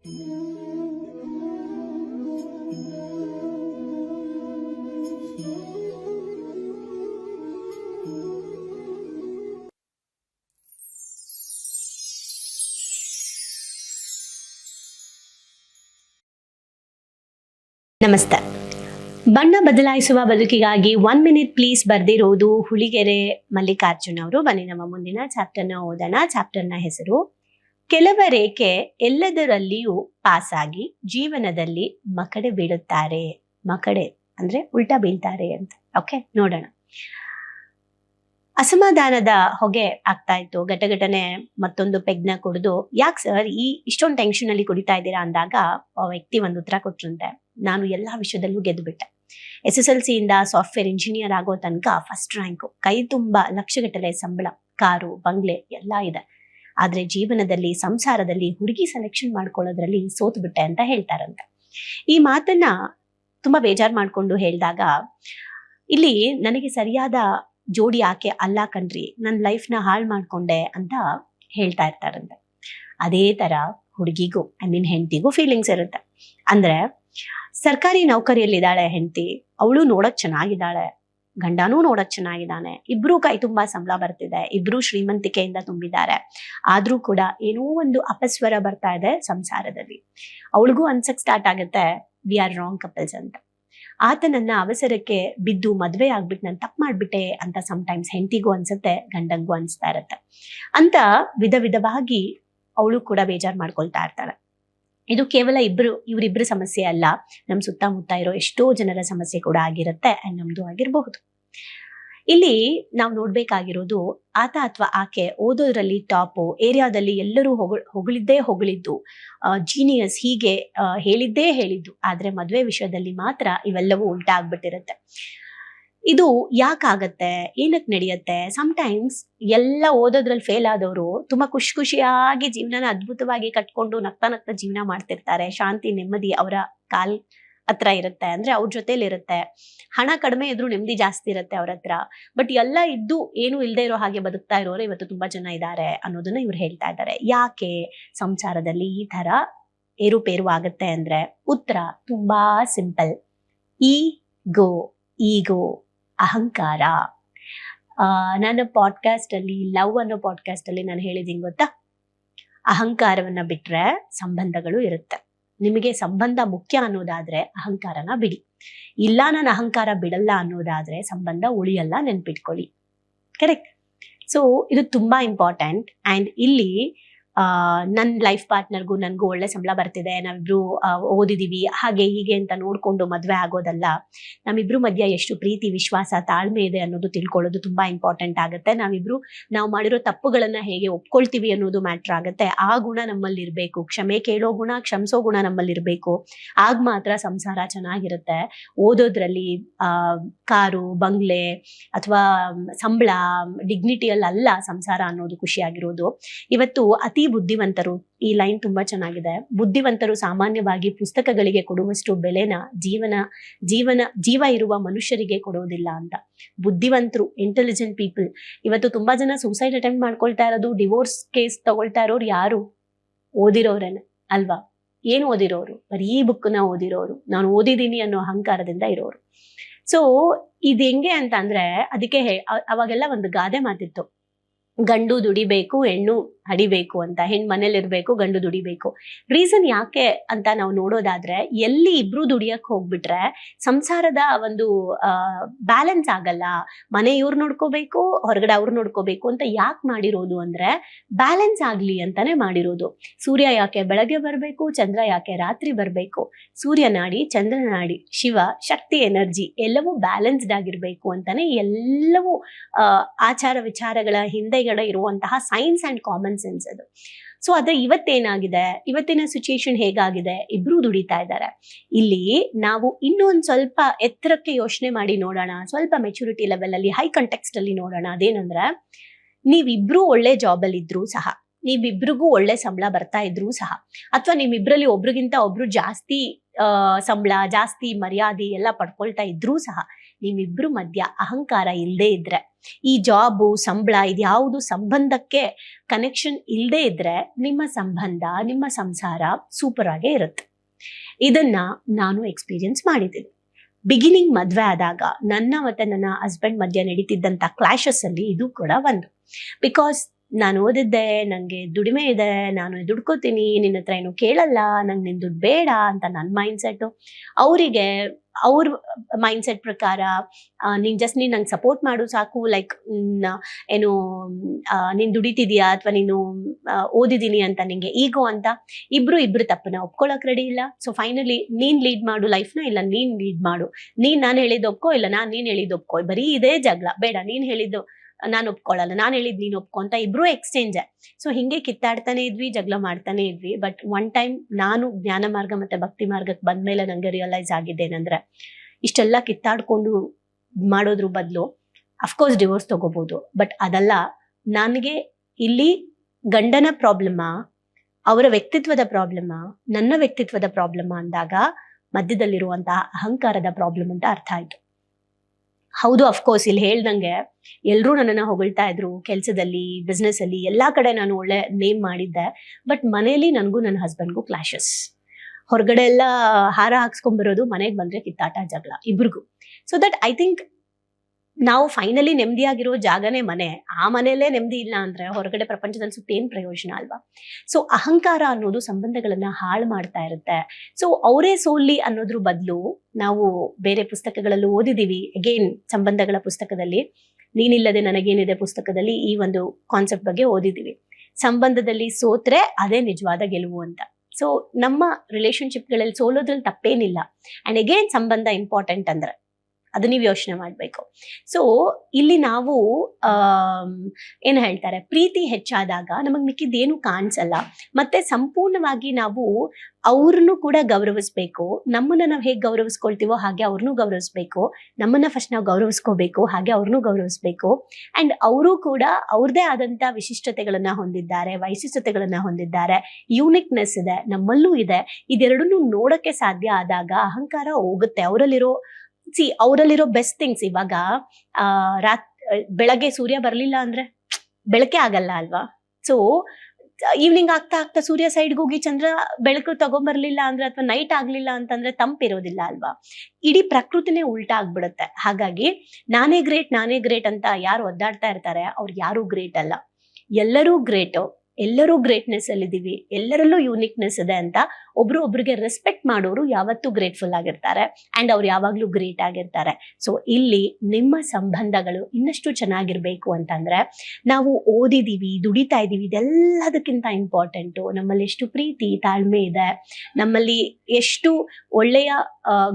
ನಮಸ್ತೆ. ಬಣ್ಣ ಬದಲಾಯಿಸುವ ಬದುಕಿಗಾಗಿ ಒನ್ ಮಿನಿಟ್ ಪ್ಲೀಸ್ ಬರ್ದಿರೋದು ಹುಳಿಗೆರೆ ಮಲ್ಲಿಕಾರ್ಜುನ್ ಅವರು. ಬನ್ನಿ, ನಮ್ಮ ಮುಂದಿನ ಚಾಪ್ಟರ್ನ ಓದೋಣ. ಚಾಪ್ಟರ್ನ ಹೆಸರು ಕೆಲವ ರೇಖೆ ಎಲ್ಲದರಲ್ಲಿಯೂ ಪಾಸಾಗಿ ಜೀವನದಲ್ಲಿ ಮಕಡೆ ಬೀಳುತ್ತಾರೆ. ಮಕಡೆ ಅಂದ್ರೆ ಉಲ್ಟಾ ಬೀಳ್ತಾರೆ ಅಂತ. ಓಕೆ ನೋಡೋಣ. ಅಸಮಾಧಾನದ ಹೊಗೆ ಆಗ್ತಾ ಇತ್ತು. ಘಟಘಟನೆ ಮತ್ತೊಂದು ಪೆಗ್ನ ಕುಡಿದು, ಯಾಕೆ ಸರ್ ಈ ಇಷ್ಟೊಂದು ಟೆನ್ಷನ್ ಅಲ್ಲಿ ಕುಡಿತಾ ಇದ್ದೀರಾ? ಅಂದಾಗ ಆ ವ್ಯಕ್ತಿ ಒಂದು ಉತ್ತರ ಕೊಟ್ರಂತೆ. ನಾನು ಎಲ್ಲಾ ವಿಷಯದಲ್ಲೂ ಗೆದ್ದು ಬಿಟ್ಟೆ ಎಸ್ ಎಸ್ ಎಲ್ ಸಿಯಿಂದ ಸಾಫ್ಟ್ವೇರ್ ಇಂಜಿನಿಯರ್ ಆಗೋ ತನಕ ಫಸ್ಟ್ ರ್ಯಾಂಕು ಕೈ ತುಂಬಾ ಲಕ್ಷಗಟ್ಟಲೆ ಸಂಬಳ, ಕಾರು, ಬಂಗ್ಲೆ ಎಲ್ಲ ಇದೆ. ಆದ್ರೆ ಜೀವನದಲ್ಲಿ, ಸಂಸಾರದಲ್ಲಿ ಹುಡುಗಿ ಸೆಲೆಕ್ಷನ್ ಮಾಡ್ಕೊಳ್ಳೋದ್ರಲ್ಲಿ ಸೋತು ಬಿಟ್ಟೆ ಅಂತ ಹೇಳ್ತಾರಂತೆ. ಈ ಮಾತನ್ನ ತುಂಬಾ ಬೇಜಾರ್ ಮಾಡ್ಕೊಂಡು ಹೇಳಿದಾಗ, ಇಲ್ಲಿ ನನಗೆ ಸರಿಯಾದ ಜೋಡಿ ಆಕೆ ಅಲ್ಲ ಕಣ್ರಿ ನನ್ನ ಲೈಫ್ನ ಹಾಳು ಮಾಡ್ಕೊಂಡೆ ಅಂತ ಹೇಳ್ತಾ ಇರ್ತಾರಂತೆ. ಅದೇ ತರ ಹುಡುಗಿಗೂ ಐ ಮೀನ್ ಹೆಂಡತಿಗೂ ಫೀಲಿಂಗ್ಸ್ ಇರುತ್ತೆ. ಅಂದ್ರೆ ಸರ್ಕಾರಿ ನೌಕರಿಯಲ್ಲಿದ್ದಾಳೆ ಹೆಂಡತಿ, ಅವಳು ನೋಡಕ್ ಚೆನ್ನಾಗಿದ್ದಾಳೆ ಗಂಡನೂ ನೋಡಕ್ ಚೆನ್ನಾಗಿದ್ದಾನೆ. ಇಬ್ರು ಕೈ ತುಂಬಾ ಸಂಬಳ ಬರ್ತಿದೆ. ಇಬ್ರು ಶ್ರೀಮಂತಿಕೆಯಿಂದ ತುಂಬಿದ್ದಾರೆ. ಆದ್ರೂ ಕೂಡ ಏನೋ ಒಂದು ಅಪಸ್ವರ ಬರ್ತಾ ಇದೆ ಸಂಸಾರದಲ್ಲಿ. ಅವಳಿಗೂ ಅನ್ಸಕ್ ಸ್ಟಾರ್ಟ್ ಆಗುತ್ತೆ ವಿ ಆರ್ ರಾಂಗ್ ಕಪಲ್ಸ್ ಅಂತ. ಆತನನ್ನ ಅವಸರಕ್ಕೆ ಬಿದ್ದು ಮದ್ವೆ ಆಗ್ಬಿಟ್ಟು ನಾನು ತಪ್ಪು ಮಾಡ್ಬಿಟ್ಟೆ ಅಂತ ಟೈಮ್ಸ್ ಹೆಂಡತಿಗೂ ಅನ್ಸುತ್ತೆ, ಗಂಡಂಗೂ ಅನ್ಸ್ತಾ ಇರತ್ತೆ. ಅಂತ ವಿಧ ವಿಧವಾಗಿ ಅವಳು ಕೂಡ ಬೇಜಾರ್ ಮಾಡ್ಕೊಳ್ತಾ ಇರ್ತಾಳೆ. ಇದು ಕೇವಲ ಇಬ್ರು, ಇವರಿಬ್ರು ಸಮಸ್ಯೆ ಅಲ್ಲ. ನಮ್ ಸುತ್ತಮುತ್ತ ಇರೋ ಎಷ್ಟೋ ಜನರ ಸಮಸ್ಯೆ ಕೂಡ ಆಗಿರುತ್ತೆ ನಮ್ದು ಆಗಿರಬಹುದು. ಇಲ್ಲಿ ನಾವು ನೋಡ್ಬೇಕಾಗಿರೋದು ಆತ ಅಥವಾ ಆಕೆ ಓದೋದ್ರಲ್ಲಿ ಟಾಪು, ಏರಿಯಾದಲ್ಲಿ ಎಲ್ಲರೂ ಹೊಗಳ ಹೊಗಳಿದ್ದೇ ಹೊಗಳಿದ್ದು. ಜೀನಿಯಸ್ ಹೀಗೆ ಹೇಳಿದ್ದೇ ಹೇಳಿದ್ದು. ಆದ್ರೆ ಮದುವೆ ವಿಷಯದಲ್ಲಿ ಮಾತ್ರ ಇವೆಲ್ಲವೂ ಉಲ್ಟಾ ಆಗ್ಬಿಟ್ಟಿರುತ್ತೆ. ಇದು ಯಾಕಾಗತ್ತೆ ಏನಕ್ ನಡೆಯುತ್ತೆ? ಟೈಮ್ಸ್ ಎಲ್ಲ ಓದೋದ್ರಲ್ಲಿ ಫೇಲ್ ಆದವರು ತುಂಬಾ ಖುಷಿ ಖುಷಿಯಾಗಿ ಜೀವನನ ಅದ್ಭುತವಾಗಿ ಕಟ್ಕೊಂಡು ನಗ್ತಾ ನಗ್ತಾ ಜೀವನ ಮಾಡ್ತಿರ್ತಾರೆ. ಶಾಂತಿ, ನೆಮ್ಮದಿ ಅವರ ಕಾಲ್ ಹತ್ರ ಇರುತ್ತೆ, ಅಂದ್ರೆ ಅವ್ರ ಜೊತೆಲಿ ಇರುತ್ತೆ ಹಣ ಕಡಿಮೆ ಇದ್ರೂ ನೆಮ್ಮದಿ ಜಾಸ್ತಿ ಇರುತ್ತೆ ಅವ್ರ ಹತ್ರ. ಬಟ್ ಎಲ್ಲ ಇದ್ದು ಏನು ಇಲ್ಲದೆ ಇರೋ ಹಾಗೆ ಬದುಕ್ತಾ ಇರೋರು ಇವತ್ತು ತುಂಬಾ ಜನ ಇದ್ದಾರೆ ಅನ್ನೋದನ್ನ ಇವ್ರು ಹೇಳ್ತಾ ಇದ್ದಾರೆ ಯಾಕೆ ಸಂಸಾರದಲ್ಲಿ ಈ ತರ ಏರುಪೇರು ಆಗುತ್ತೆ ಅಂದ್ರೆ ಉತ್ತರ ತುಂಬಾ ಸಿಂಪಲ್. ಈ ಗೋ ಈಗೋ, ಅಹಂಕಾರ. ನನ್ನ ಪಾಡ್ಕಾಸ್ಟ್ ಅಲ್ಲಿ ಲವ್ ಅನ್ನೋ ಪಾಡ್ಕಾಸ್ಟ್ ಅಲ್ಲಿ ನಾನು ಹೇಳಿದ್ದೀನಿ ಗೊತ್ತಾ? ಅಹಂಕಾರವನ್ನ ಬಿಟ್ರೆ ಸಂಬಂಧಗಳು ಇರುತ್ತೆ. ನಿಮಗೆ ಸಂಬಂಧ ಮುಖ್ಯ ಅನ್ನೋದಾದ್ರೆ ಅಹಂಕಾರನ ಬಿಡಿ. ಇಲ್ಲ ನಾನು ಅಹಂಕಾರ ಬಿಡಲ್ಲ ಅನ್ನೋದಾದ್ರೆ ಸಂಬಂಧ ಉಳಿಯಲ್ಲ ನೆನ್ಪಿಟ್ಕೊಳ್ಳಿ. ಕರೆಕ್ಟ್ ಸೊ ಇದು ತುಂಬಾ ಇಂಪಾರ್ಟೆಂಟ್ ಅಂಡ್ ಇಲ್ಲಿ ನನ್ನ ಲೈಫ್ ಪಾರ್ಟ್ನರ್ಗೂ ನನಗೂ ಒಳ್ಳೆ ಸಂಬಳ ಬರ್ತಿದೆ, ನಾವಿಬ್ರು ಓದಿದೀವಿ, ಹಾಗೆ ಹೀಗೆ ಅಂತ ನೋಡ್ಕೊಂಡು ಮದ್ವೆ ಆಗೋದಲ್ಲ ನಮ್ಮಿಬ್ರು ಮಧ್ಯ ಎಷ್ಟು ಪ್ರೀತಿ, ವಿಶ್ವಾಸ, ತಾಳ್ಮೆ ಇದೆ ಅನ್ನೋದು ತಿಳ್ಕೊಳ್ಳೋದು ತುಂಬಾ ಇಂಪಾರ್ಟೆಂಟ್ ಆಗುತ್ತೆ. ನಾವಿಬ್ರು, ನಾವು ಮಾಡಿರೋ ತಪ್ಪುಗಳನ್ನ ಹೇಗೆ ಒಪ್ಕೊಳ್ತೀವಿ ಅನ್ನೋದು ಮ್ಯಾಟ್ರ್ ಆಗುತ್ತೆ. ಆ ಗುಣ ನಮ್ಮಲ್ಲಿ ಇರಬೇಕು ಕ್ಷಮೆ ಕೇಳೋ ಗುಣ, ಕ್ಷಮಿಸೋ ಗುಣ ನಮ್ಮಲ್ಲಿ ಇರಬೇಕು ಆಗ ಮಾತ್ರ ಸಂಸಾರ ಚೆನ್ನಾಗಿರುತ್ತೆ. ಓದೋದ್ರಲ್ಲಿ, ಆ, ಕಾರು, ಬಂಗ್ಲೆ, ಅಥವಾ, ಸಂಬಳ ಡಿಗ್ನಿಟಿಯಲ್ಲಿ ಅಲ್ಲ ಸಂಸಾರ ಅನ್ನೋದು ಖುಷಿಯಾಗಿರೋದು. ಇವತ್ತು ಅತಿ ಬುದ್ಧಿವಂತರು. ಈ ಲೈನ್ ತುಂಬಾ ಚೆನ್ನಾಗಿದೆ. ಬುದ್ಧಿವಂತರು ಸಾಮಾನ್ಯವಾಗಿ ಪುಸ್ತಕಗಳಿಗೆ ಕೊಡುವಷ್ಟು ಬೆಲೆನ ಜೀವನ ಜೀವನ, ಜೀವ ಇರುವ ಮನುಷ್ಯರಿಗೆ ಕೊಡೋದಿಲ್ಲ ಅಂತ. ಬುದ್ಧಿವಂತರು ಇಂಟೆಲಿಜೆಂಟ್ ಪೀಪಲ್ ಇವತ್ತು ತುಂಬಾ ಜನ ಸೂಸೈಡ್ ಅಟೆಂಪ್ಟ್ ಮಾಡ್ಕೊಳ್ತಾ ಇರೋದು ಡಿವೋರ್ಸ್ ಕೇಸ್ ತಗೊಳ್ತಾ ಇರೋರು ಯಾರು? ಓದಿರೋರೇನೆ, ಅಲ್ವಾ? ಏನು ಓದಿರೋರು? ಬರೀ ಬುಕ್ನ ಓದಿರೋರು. ನಾನು ಓದಿದ್ದೀನಿ ಅನ್ನೋ ಅಹಂಕಾರದಿಂದ ಇರೋರು. ಸೊ ಇದು ಹೆಂಗೆ ಅಂತ ಅಂದ್ರೆ, ಅದಕ್ಕೆ ಅವಾಗೆಲ್ಲ ಒಂದು ಗಾದೆ ಮಾತಿತ್ತು ಗಂಡು ದುಡಿಬೇಕು, ಹೆಣ್ಣು ಹಡಿಬೇಕು ಅಂತ ಹೆಣ್ಣು ಮನೇಲಿರ್ಬೇಕು ಗಂಡು ದುಡಿಬೇಕು. ರೀಸನ್ ಯಾಕೆ ಅಂತ ನಾವು ನೋಡೋದಾದ್ರೆ, ಎಲ್ಲಿ ಇಬ್ರು ದುಡಿಯಕ್ ಹೋಗ್ಬಿಟ್ರೆ ಸಂಸಾರದ ಒಂದು ಬ್ಯಾಲೆನ್ಸ್ ಆಗಲ್ಲ. ಮನೆ ಇವ್ರು ನೋಡ್ಕೋಬೇಕು, ಹೊರಗಡೆ ಅವ್ರು ನೋಡ್ಕೋಬೇಕು ಅಂತ ಯಾಕೆ ಮಾಡಿರೋದು ಅಂದ್ರೆ ಬ್ಯಾಲೆನ್ಸ್ ಆಗ್ಲಿ ಅಂತಾನೆ ಮಾಡಿರೋದು. ಸೂರ್ಯ ಯಾಕೆ ಬೆಳಗ್ಗೆ ಬರಬೇಕು, ಚಂದ್ರ ಯಾಕೆ ರಾತ್ರಿ ಬರಬೇಕು? ಸೂರ್ಯ ನಾಡಿ, ಚಂದ್ರ ನಾಡಿ, ಶಿವ, ಶಕ್ತಿ, ಎನರ್ಜಿ ಎಲ್ಲವೂ ಬ್ಯಾಲೆನ್ಸ್ಡ್ ಆಗಿರ್ಬೇಕು ಅಂತಾನೆ ಎಲ್ಲವೂ ಆಚಾರ ವಿಚಾರಗಳ ಹಿಂದೆಗಡೆ ಇರುವಂತಹ ಸೈನ್ಸ್ ಅಂಡ್ ಕಾಮನ್ ಸೆನ್ಸ್ ಅದು. ಸೊ ಅದೇ ಇವತ್ತೇನಾಗಿದೆ? ಇವತ್ತಿನ ಸಿಚುಯೇಷನ್ ಹೇಗಾಗಿದೆ? ಇಬ್ರು ದುಡಿತಾ ಇದ್ದಾರೆ. ಇಲ್ಲಿ ನಾವು ಇನ್ನೊಂದ್ ಸ್ವಲ್ಪ ಎತ್ತರಕ್ಕೆ ಯೋಚನೆ ಮಾಡಿ ನೋಡೋಣ. ಸ್ವಲ್ಪ ಮೆಚುರಿಟಿ ಲೆವೆಲ್ ಅಲ್ಲಿ ಹೈ ಕಂಟೆಕ್ಸ್ಟ್ ಅಲ್ಲಿ ನೋಡೋಣ. ಅದೇನಂದ್ರೆ, ನೀವಿಬ್ರು ಒಳ್ಳೆ ಜಾಬ್ ಅಲ್ಲಿ ಇದ್ರು ಸಹ, ನೀವಿಬ್ರಿಗೂ ಒಳ್ಳೆ ಸಂಬಳ ಬರ್ತಾ ಇದ್ರು ಸಹ, ಅಥವಾ ನಿಮ್ಮಿಬ್ರಲ್ಲಿ ಒಬ್ರಿಗಿಂತ ಒಬ್ರು ಜಾಸ್ತಿ ಸಂಬಳ, ಜಾಸ್ತಿ ಮರ್ಯಾದೆ ಎಲ್ಲ ಪಡ್ಕೊಳ್ತಾ ಇದ್ರೂ ಸಹ ನಿಮ್ಮಿಬ್ರು ಮಧ್ಯ ಅಹಂಕಾರ ಇಲ್ಲದೆ ಇದ್ರೆ, ಈ ಜಾಬು ಸಂಬಳ ಇದ್ಯಾವುದು ಸಂಬಂಧಕ್ಕೆ ಕನೆಕ್ಷನ್ ಇಲ್ಲದೆ ಇದ್ರೆ ನಿಮ್ಮ ಸಂಬಂಧ, ನಿಮ್ಮ ಸಂಸಾರ ಸೂಪರ್ ಆಗೇ ಇರುತ್ತೆ. ಇದನ್ನ ನಾನು ಎಕ್ಸ್ಪೀರಿಯನ್ಸ್ ಮಾಡಿದ್ದೀನಿ. ಬಿಗಿನಿಂಗ್ ಮದ್ವೆ ಆದಾಗ ನನ್ನ ಮತ್ತೆ ನನ್ನ ಹಸ್ಬೆಂಡ್ ಮಧ್ಯ ನಡೀತಿದ್ದಂತ ಕ್ಲಾಶಸ್ ಅಲ್ಲಿ ಇದು ಕೂಡ ಒಂದು. ಬಿಕಾಸ್ ನಾನು ಓದಿದ್ದೆ ನನಗೆ ದುಡಿಮೆ ಇದೆ, ನಾನು ದುಡ್ಕೋತೀನಿ, ನಿನ್ನ ಹತ್ರ ಏನು ಕೇಳಲ್ಲ, ನಂಗೆ ನಿನ್ ದುಡ್ಡು ಬೇಡ ಅಂತ ನನ್ನ ಮೈಂಡ್ ಸೆಟ್ ಅವರಿಗೆ ಅವ್ರ ಮೈಂಡ್ ಸೆಟ್ ಪ್ರಕಾರ ನೀನ್ ಜಸ್ಟ್ ನೀನ್ ನಂಗೆ ಸಪೋರ್ಟ್ ಮಾಡು ಸಾಕು ಲೈಕ್ ಏನು ನೀನ್ ದುಡಿತಿದ್ಯಾ ಅಥವಾ ನೀನು ಓದಿದೀನಿ ಅಂತ ನಿಂಗೆ ಈಗೋ ಅಂತ ಇಬ್ರು ಇಬ್ರು ತಪ್ಪನ್ನ ಒಪ್ಕೊಳಕ್ ರೆಡಿ ಇಲ್ಲ. ಸೊ ಫೈನಲಿ ನೀನ್ ಲೀಡ್ ಮಾಡು ಲೈಫ್ನ ಇಲ್ಲ ನೀನ್ ಲೀಡ್ ಮಾಡು. ನೀನ್ ನಾನು ಹೇಳಿದ್ದು ಒಪ್ಕೋ, ಇಲ್ಲ ನಾನ್ ನೀನ್ ಹೇಳಿದ್ದು ಒಪ್ಕೋ, ಬರೀ ಇದೇ ಜಗಳ, ಬೇಡ ನೀನ್ ಹೇಳಿದ್ದು ನಾನು ಒಪ್ಕೊಳ್ಳಲ್ಲ ನಾನು ಹೇಳಿದ್ ನೀನು ಒಪ್ಕೊ ಅಂತ ಇಬ್ರು ಎಕ್ಸ್ಚೇಂಜ್ ಸೊ ಹಿಂಗೆ ಕಿತ್ತಾಡ್ತಾನೆ ಇದ್ವಿ, ಜಗಳ ಮಾಡ್ತಾನೆ ಇದ್ವಿ. ಬಟ್ ಒನ್ ಟೈಮ್ ನಾನು ಜ್ಞಾನ ಮಾರ್ಗ ಮತ್ತೆ ಭಕ್ತಿ ಮಾರ್ಗಕ್ಕೆ ಬಂದ್ಮೇಲೆ ನಂಗೆ ರಿಯಲೈಸ್ ಆಗಿದ್ದೇನೆಂದ್ರೆ ಇಷ್ಟೆಲ್ಲ ಕಿತ್ತಾಡ್ಕೊಂಡು ಮಾಡೋದ್ರ ಬದಲು ಅಫ್ಕೋರ್ಸ್ ಡಿವೋರ್ಸ್ ತಗೋಬಹುದು ಬಟ್ ಅದಲ್ಲ, ನನಗೆ ಇಲ್ಲಿ ಗಂಡನ ಪ್ರಾಬ್ಲಮ್ ಅವರ ವ್ಯಕ್ತಿತ್ವದ ಪ್ರಾಬ್ಲಮ್ ನನ್ನ ವ್ಯಕ್ತಿತ್ವದ ಪ್ರಾಬ್ಲಮ್ ಅಂದಾಗ ಮಧ್ಯದಲ್ಲಿರುವಂತಹ ಅಹಂಕಾರದ ಪ್ರಾಬ್ಲಮ್ ಅಂತ ಅರ್ಥ ಆಯ್ತು. ಹೌದು ಅಫ್ಕೋರ್ಸ್ ಇಲ್ಲಿ ಹೇಳ್ದಂಗೆ ಎಲ್ಲರೂ ನನ್ನನ್ನ ಹೊಗಳ್ತಾ ಇದ್ರು ಕೆಲಸದಲ್ಲಿ ಬಿಸ್ನೆಸ್ ಅಲ್ಲಿ ಎಲ್ಲಾ ಕಡೆ ನಾನು ಒಳ್ಳೆ ನೇಮ್ ಮಾಡಿದ್ದೆ. ಬಟ್ ಮನೆಯಲ್ಲಿ ನನಗೂ ನನ್ನ ಹಸ್ಬೆಂಡ್ಗೂ ಕ್ಲಾಶಸ್ ಹೊರಗಡೆ ಎಲ್ಲ ಹಾರ ಹಾಕ್ಸ್ಕೊಂಡ್ಬರೋದು ಮನೆಗೆ ಬಂದ್ರೆ ಕಿತ್ತಾಟ, ಜಗಳ ಇಬ್ರಿಗೂ. ಸೊ ದಟ್ ಐ ಥಿಂಕ್ ನಾವು ಫೈನಲಿ ನೆಮ್ಮದಿಯಾಗಿರೋ ಜಾಗನೇ ಮನೆ. ಆ ಮನೆಯಲ್ಲೇ ನೆಮ್ಮದಿ ಇಲ್ಲ ಅಂದ್ರೆ ಹೊರಗಡೆ ಪ್ರಪಂಚದಲ್ಲಿ ಸುತ್ತ ಏನ್ ಪ್ರಯೋಜನ ಅಲ್ವಾ? ಸೊ ಅಹಂಕಾರ ಅನ್ನೋದು ಸಂಬಂಧಗಳನ್ನ ಹಾಳು ಮಾಡ್ತಾ ಇರುತ್ತೆ. ಸೊ ಅವರೇ ಸೋಲಿ ಅನ್ನೋದ್ರ ಬದಲು ನಾವು ಬೇರೆ ಪುಸ್ತಕಗಳಲ್ಲೂ ಓದಿದೀವಿ. ಅಗೇನ್ ಸಂಬಂಧಗಳ ಪುಸ್ತಕದಲ್ಲಿ. ನೀನಿಲ್ಲದೆ ನನಗೇನಿದೆ ಪುಸ್ತಕದಲ್ಲಿ ಈ ಒಂದು ಕಾನ್ಸೆಪ್ಟ್ ಬಗ್ಗೆ ಓದಿದೀವಿ. ಸಂಬಂಧದಲ್ಲಿ ಸೋತ್ರೆ ಅದೇ ನಿಜವಾದ ಗೆಲುವು ಅಂತ. ಸೊ ನಮ್ಮ ರಿಲೇಶನ್ಶಿಪ್ಗಳಲ್ಲಿ ಸೋಲೋದ್ರಲ್ಲಿ ತಪ್ಪೇನಿಲ್ಲ. ಅಂಡ್ ಅಗೇನ್ ಸಂಬಂಧ ಇಂಪಾರ್ಟೆಂಟ್ ಅಂದ್ರೆ. ಅದು ನೀವು ಯೋಚನೆ ಮಾಡಬೇಕು. ಸೊ ಇಲ್ಲಿ ನಾವು ಏನು ಹೇಳ್ತಾರೆ? ಪ್ರೀತಿ ಹೆಚ್ಚಾದಾಗ ನಮಗ್ ಮಿಕ್ಕಿದ್ದೇನು ಕಾಣಿಸಲ್ಲ. ಮತ್ತೆ ಸಂಪೂರ್ಣವಾಗಿ ನಾವು ಅವ್ರನ್ನು ಕೂಡ ಗೌರವಿಸ್ಬೇಕು. ನಮ್ಮನ್ನ ನಾವು ಹೇಗೆ ಗೌರವಿಸ್ಕೊಳ್ತೀವೋ ಹಾಗೆ ಅವ್ರನ್ನೂ ಗೌರವಿಸ್ಬೇಕು. ನಮ್ಮನ್ನ ಫಸ್ಟ್ ನಾವು ಗೌರವಿಸ್ಕೋಬೇಕು, ಹಾಗೆ ಅವ್ರನ್ನೂ ಗೌರವಿಸ್ಬೇಕು. ಅಂಡ್ ಅವರು ಕೂಡ ಅವ್ರದೇ ಆದಂತ ವಿಶಿಷ್ಟತೆಗಳನ್ನ ಹೊಂದಿದ್ದಾರೆ, ವೈಶಿಷ್ಟ್ಯತೆಗಳನ್ನ ಹೊಂದಿದ್ದಾರೆ ಯೂನಿಕ್ನೆಸ್ ಇದೆ, ನಮ್ಮಲ್ಲೂ ಇದೆ. ಇದೆರಡನ್ನೂ ನೋಡಕ್ಕೆ ಸಾಧ್ಯ ಆದಾಗ ಅಹಂಕಾರ ಹೋಗುತ್ತೆ. ಅವರಲ್ಲಿರೋ ಸಿ ಅವರಲ್ಲಿರೋ ಬೆಸ್ಟ್ ಥಿಂಗ್ಸ್ ಇವಾಗ, ಆ, ರಾತ್, ಬೆಳಗ್ಗೆ ಸೂರ್ಯ ಬರ್ಲಿಲ್ಲ ಅಂದ್ರೆ ಬೆಳಕೆ ಆಗಲ್ಲ ಅಲ್ವಾ? ಸೊ ಈವ್ನಿಂಗ್ ಆಗ್ತಾ ಆಗ್ತಾ ಸೂರ್ಯ ಸೈಡ್ಗೆ ಹೋಗಿ ಚಂದ್ರ ಬೆಳಕು ತಗೊಂಬರ್ಲಿಲ್ಲ ಅಂದ್ರೆ ಅಥವಾ ನೈಟ್ ಆಗ್ಲಿಲ್ಲ ಅಂತಂದ್ರೆ ತಂಪಿರೋದಿಲ್ಲ ಅಲ್ವಾ? ಇಡೀ ಪ್ರಕೃತಿನೇ ಉಲ್ಟಾ ಆಗ್ಬಿಡುತ್ತೆ. ಹಾಗಾಗಿ ನಾನೇ ಗ್ರೇಟ್ ನಾನೇ ಗ್ರೇಟ್ ಅಂತ ಯಾರು ಒದ್ದಾಡ್ತಾ ಇರ್ತಾರೆ, ಅವ್ರು ಯಾರು ಗ್ರೇಟ್ ಅಲ್ಲ. ಎಲ್ಲರೂ ಗ್ರೇಟು ಎಲ್ಲರೂ ಗ್ರೇಟ್ನೆಸ್ ಅಲ್ಲಿದ್ದೀವಿ ಎಲ್ಲರಲ್ಲೂ ಯೂನಿಕ್ನೆಸ್ ಇದೆ ಅಂತ ಒಬ್ರು ಒಬ್ರಿಗೆ ರೆಸ್ಪೆಕ್ಟ್ ಮಾಡೋರು ಯಾವತ್ತೂ ಗ್ರೇಟ್ಫುಲ್ ಆಗಿರ್ತಾರೆ ಅಂಡ್ ಅವ್ರು ಯಾವಾಗ್ಲೂ ಗ್ರೇಟ್ ಆಗಿರ್ತಾರೆ. ಸೊ ಇಲ್ಲಿ ನಿಮ್ಮ ಸಂಬಂಧಗಳು ಇನ್ನಷ್ಟು ಚೆನ್ನಾಗಿರ್ಬೇಕು ಅಂತಂದ್ರೆ ನಾವು ಓದಿದೀವಿ, ದುಡಿತಾ ಇದೀವಿ, ಇದೆಲ್ಲದಕ್ಕಿಂತ ಇಂಪಾರ್ಟೆಂಟು ನಮ್ಮಲ್ಲಿ ಎಷ್ಟು ಪ್ರೀತಿ, ತಾಳ್ಮೆ ಇದೆ, ನಮ್ಮಲ್ಲಿ ಎಷ್ಟು ಒಳ್ಳೆಯ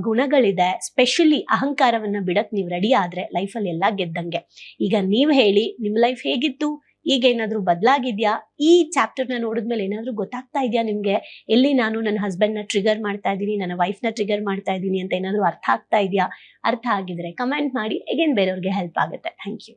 ಗುಣಗಳಿದೆ ಸ್ಪೆಷಲಿ ಅಹಂಕಾರವನ್ನ ಬಿಡಕ್ ನೀವು ರೆಡಿ ಆದ್ರೆ ಲೈಫಲ್ಲಿ ಎಲ್ಲ ಗೆದ್ದಂಗೆ. ಈಗ ನೀವು ಹೇಳಿ ನಿಮ್ಮ ಲೈಫ್ ಹೇಗಿತ್ತು? ಈಗ ಏನಾದ್ರು ಬದಲಾಗಿದ್ಯಾ? ಈ ಚಾಪ್ಟರ್ನ ನೋಡಿದ್ಮೇಲೆ ಏನಾದ್ರು ಗೊತ್ತಾಗ್ತಾ ಇದೆಯಾ ನಿಮ್ಗೆ? ಎಲ್ಲಿ ನಾನು ನನ್ನ ನ ಟ್ರಿಗರ್ ಮಾಡ್ತಾ ಇದ್ದೀನಿ, ನನ್ನ ವೈಫ್ನ ಟ್ರಿಗರ್ ಮಾಡ್ತಾ ಇದ್ದೀನಿ ಅಂತ ಏನಾದ್ರು ಅರ್ಥ ಆಗ್ತಾ ಇದೆಯಾ? ಅರ್ಥ ಆಗಿದ್ರೆ ಕಮೆಂಟ್ ಮಾಡಿ ಅಗೇನ್ ಬೇರೆಯವ್ರಿಗೆ ಹೆಲ್ಪ್ ಆಗುತ್ತೆ. Thank you